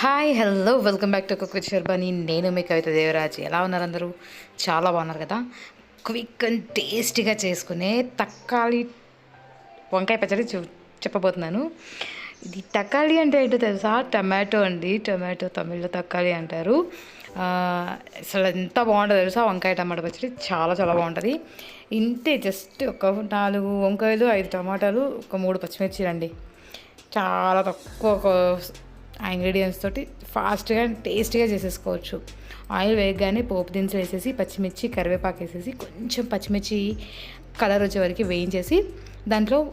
Hi hello welcome back to cook with Sharbani. నేను మీ కవిత దేవరాజ్. ఎలా ఉన్నారు అందరూ? చాలా బాగున్నారు కదా? క్విక్ అండ్ టేస్టీగా చేసుకునే తక్కాలి వంకాయ పచ్చడి చూ చెప్పబోతున్నాను. ఇది తక్కాలి అంటే ఏంటో తెలుసా? టమాటో అండి. టమాటో తమిళ్ళో తక్కాలి అంటారు. అసలు ఎంత బాగుంటుందో తెలుసా? వంకాయ టమాటో పచ్చడి చాలా చాలా బాగుంటుంది. ఇంతే జస్ట్ ఒక నాలుగు వంకాయలు ఐదు టమాటాలు ఒక మూడు పచ్చిమిర్చి రండి చాలా తక్కువ ఆ ఇంగ్రీడియంట్స్ తోటి ఫాస్ట్గా టేస్ట్గా చేసేసుకోవచ్చు. ఆయిల్ వేయగానే పోపు దినుసులు వేసేసి పచ్చిమిర్చి కరివేపాకు వేసేసి కొంచెం పచ్చిమిర్చి కలర్ వచ్చే వరకు వేయించేసి దాంట్లో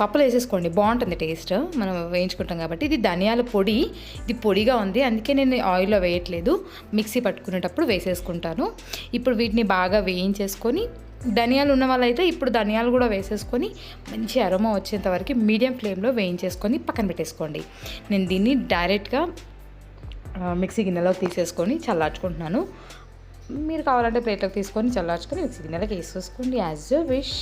పప్పులు వేసేసుకోండి. బాగుంటుంది టేస్ట్ మనం వేయించుకుంటాం కాబట్టి. ఇది ధనియాల పొడి. ఇది పొడిగా ఉంది. అందుకే నేను ఆయిల్లో వేయట్లేదు. మిక్సీ పట్టుకునేటప్పుడు వేసేసుకుంటాను. ఇప్పుడు వీటిని బాగా వేయించేసుకొని ధనియాలు ఉన్న వాళ్ళైతే ఇప్పుడు ధనియాలు కూడా వేసేసుకొని మంచి అరోమా వచ్చేంత వరకు మీడియం ఫ్లేమ్లో వేయించేసుకొని పక్కన పెట్టేసుకోండి. నేను దీన్ని డైరెక్ట్గా మిక్సీ గిన్నెలోకి తీసేసుకొని చల్లార్చుకుంటున్నాను. మీరు కావాలంటే ప్లేట్లోకి తీసుకొని చల్లార్చుకొని మిక్సీ గిన్నెలోకి వేసేసుకోండి as you wish.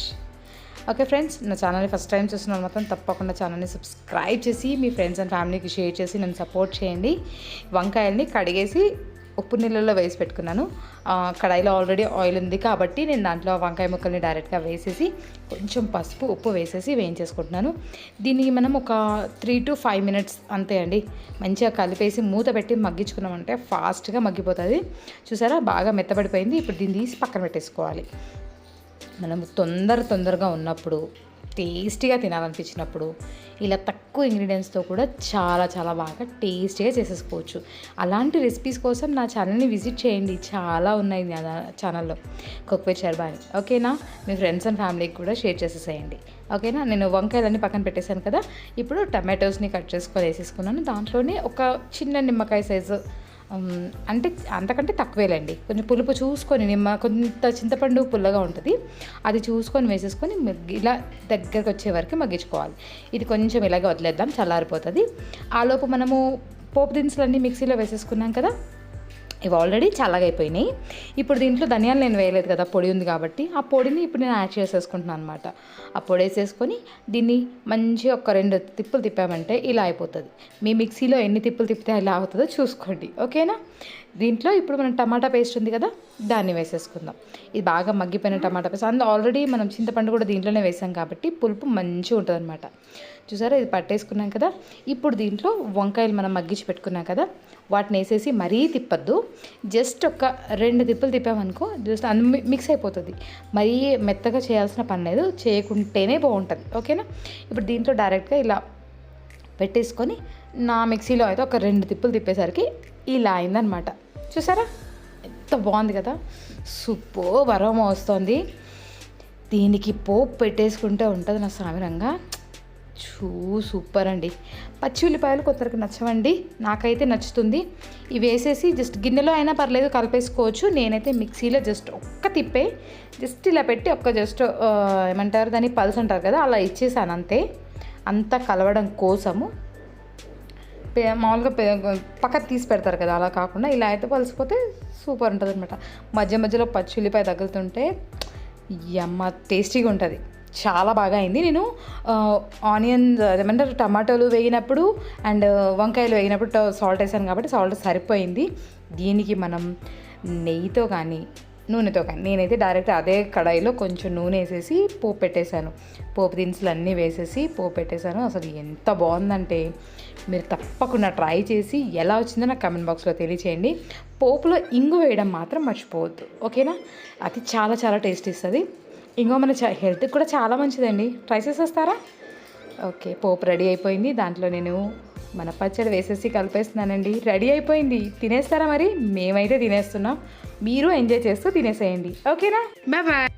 Okay friends నా ఛానల్ని ఫస్ట్ టైం చూస్తున్నారు మాత్రం తప్పకుండా ఛానల్ని సబ్స్క్రైబ్ చేసి మీ ఫ్రెండ్స్ అండ్ ఫ్యామిలీకి షేర్ చేసి నన్ను సపోర్ట్ చేయండి. వంకాయల్ని కడిగేసి ఉప్పు నీళ్ళలో వేసి పెట్టుకున్నాను. కడాయిలో ఆల్రెడీ ఆయిల్ ఉంది కాబట్టి నేను దాంట్లో వంకాయ ముక్కల్ని డైరెక్ట్గా వేసేసి కొంచెం పసుపు ఉప్పు వేసేసి వేయించేసుకుంటున్నాను. దీన్ని మనం ఒక త్రీ టు ఫైవ్ మినిట్స్ అంతే అండి. మంచిగా కలిపేసి మూత పెట్టి మగ్గించుకున్నామంటే ఫాస్ట్గా మగ్గిపోతుంది. చూసారా? బాగా మెత్తబడిపోయింది. ఇప్పుడు దీన్ని తీసి పక్కన పెట్టేసుకోవాలి. మనం తొందర తొందరగా ఉన్నప్పుడు టేస్టీగా తినాలనిపించినప్పుడు ఇలా తక్కువ ఇంగ్రీడియంట్స్తో కూడా చాలా చాలా బాగా టేస్టీగా చేసేసుకోవచ్చు. అలాంటి రెసిపీస్ కోసం నా ఛానల్ని విజిట్ చేయండి. చాలా ఉన్నాయి నా ఛానల్లో. కుక్వే చర్బాని ఓకేనా? మీ ఫ్రెండ్స్ అండ్ ఫ్యామిలీకి కూడా షేర్ చేసేసేయండి. ఓకేనా? నేను వంకాయలన్నీ పక్కన పెట్టేశాను కదా. ఇప్పుడు టమాటోస్ని కట్ చేసుకొని వేసేసుకున్నాను. దాంట్లోనే ఒక చిన్న నిమ్మకాయ సైజు అంటే అంతకంటే తక్కువేలండి. కొంచెం పులుపు చూసుకొని నిమ్మ కొంత చింతపండు పుల్లగా ఉంటుంది. అది చూసుకొని వేసేసుకొని మగ్గి- ఇలా దగ్గరకు వచ్చే వరకు మగ్గించుకోవాలి. ఇది కొంచెం ఇలాగే వదిలేద్దాం చల్లారిపోతుంది. ఆలోపు మనము పోపు దినుసులన్నీ మిక్సీలో వేసేసుకున్నాం కదా? ఇవి ఆల్రెడీ చల్లగా అయిపోయినాయి ఇప్పుడు దీంట్లో ధనియాలు నేను వేయలేదు కదా పొడి ఉంది కాబట్టి ఆ పొడిని ఇప్పుడు నేను యాడ్ చేసేసుకుంటున్నాను అనమాట ఆ పొడి వేసేసుకొని దీన్ని మంచిగా ఒక రెండు తిప్పులు తిప్పామంటే ఇలా అయిపోతుంది. మీ మిక్సీలో ఎన్ని తిప్పులు తిప్పితే ఇలా అవుతుందో చూసుకోండి. ఓకేనా? దీంట్లో ఇప్పుడు మనం టమాటా పేస్ట్ ఉంది కదా దాన్ని వేసేసుకుందాం. ఇది బాగా మగ్గిపోయిన టమాటా పేస్ట్. అందులో ఆల్రెడీ మనం చింతపండు కూడా దీంట్లోనే వేసాం కాబట్టి పులుపు మంచిగా ఉంటుంది అనమాట చూసారా? ఇది పట్టేసుకున్నాం కదా. ఇప్పుడు దీంట్లో వంకాయలు మనం మగ్గించి పెట్టుకున్నాం కదా వాటిని వేసేసి మరీ తిప్పద్దు. జస్ట్ ఒక రెండు తిప్పలు తిప్పామనుకో జస్ట్ అన్ని మిక్స్ అయిపోతుంది. మరీ మెత్తగా చేయాల్సిన పని లేదు. చేయకుంటేనే బాగుంటుంది. ఓకేనా? ఇప్పుడు దీంట్లో డైరెక్ట్గా ఇలా పెట్టేసుకొని నా మిక్సీలో అయితే ఒక రెండు తిప్పులు తిప్పేసరికి ఇలా అయిందనమాట చూసారా? ఎంత బాగుంది కదా? సూపర్ వరం వస్తుంది. దీనికి పోపు పెట్టేసుకుంటే ఉంటుంది నా సామిరంగా చూ సూపర్ అండి. పచ్చి ఉల్లిపాయలు కొందరికి నచ్చవండి. నాకైతే నచ్చుతుంది. ఇవి వేసేసి జస్ట్ గిన్నెలో అయినా పర్లేదు కలిపేసుకోవచ్చు. నేనైతే మిక్సీలో జస్ట్ ఒక్క తిప్పే జస్ట్ ఇలా పెట్టి ఒక్క జస్ట్ ఏమంటారు దాన్ని పల్స్ అంటారు కదా అలా ఇచ్చేసాను అంతే. అంతా కలవడం కోసము మామూలుగా పే- పక్కకు తీసి పెడతారు కదా అలా కాకుండా ఇలా అయితే పలిసిపోతే సూపర్ ఉంటుంది అనమాట మధ్య మధ్యలో పచ్చి ఉల్లిపాయ తగులుతుంటే అమ్మ టేస్టీగా ఉంటుంది. చాలా బాగా అయింది. నేను ఆనియన్ ఏమంటారు టమాటోలు వేగినప్పుడు అండ్ వంకాయలు వేగినప్పుడు సాల్ట్ వేసాను కాబట్టి సాల్ట్ సరిపోయింది. దీనికి మనం నెయ్యితో కానీ నూనెతో కానీ. నేనైతే డైరెక్ట్ అదే కడాయిలో కొంచెం నూనె వేసేసి పోపు పెట్టేశాను. పోపు దినుసులు అన్నీ వేసేసి పోపు పెట్టేశాను. అసలు ఎంత బాగుందంటే మీరు తప్పకుండా ట్రై చేసి ఎలా వచ్చిందో నాకు కమెంట్ బాక్స్లో తెలియచేయండి. పోపులో ఇంగు వేయడం మాత్రం మర్చిపోవద్దు. ఓకేనా? అది చాలా చాలా టేస్ట్ ఇస్తుంది. ఇంగో మన చ హెల్త్కి కూడా చాలా మంచిదండి. ట్రై చేసేస్తారా? ఓకే పోపు రెడీ అయిపోయింది. దాంట్లో నేను మన పచ్చడి వేసేసి కలిపేస్తున్నానండి. రెడీ అయిపోయింది. తినేస్తారా మరి? మేమైతే తినేస్తున్నాం. మీరు ఎంజాయ్ చేస్తూ తినేసేయండి. ఓకేనా? బాయ్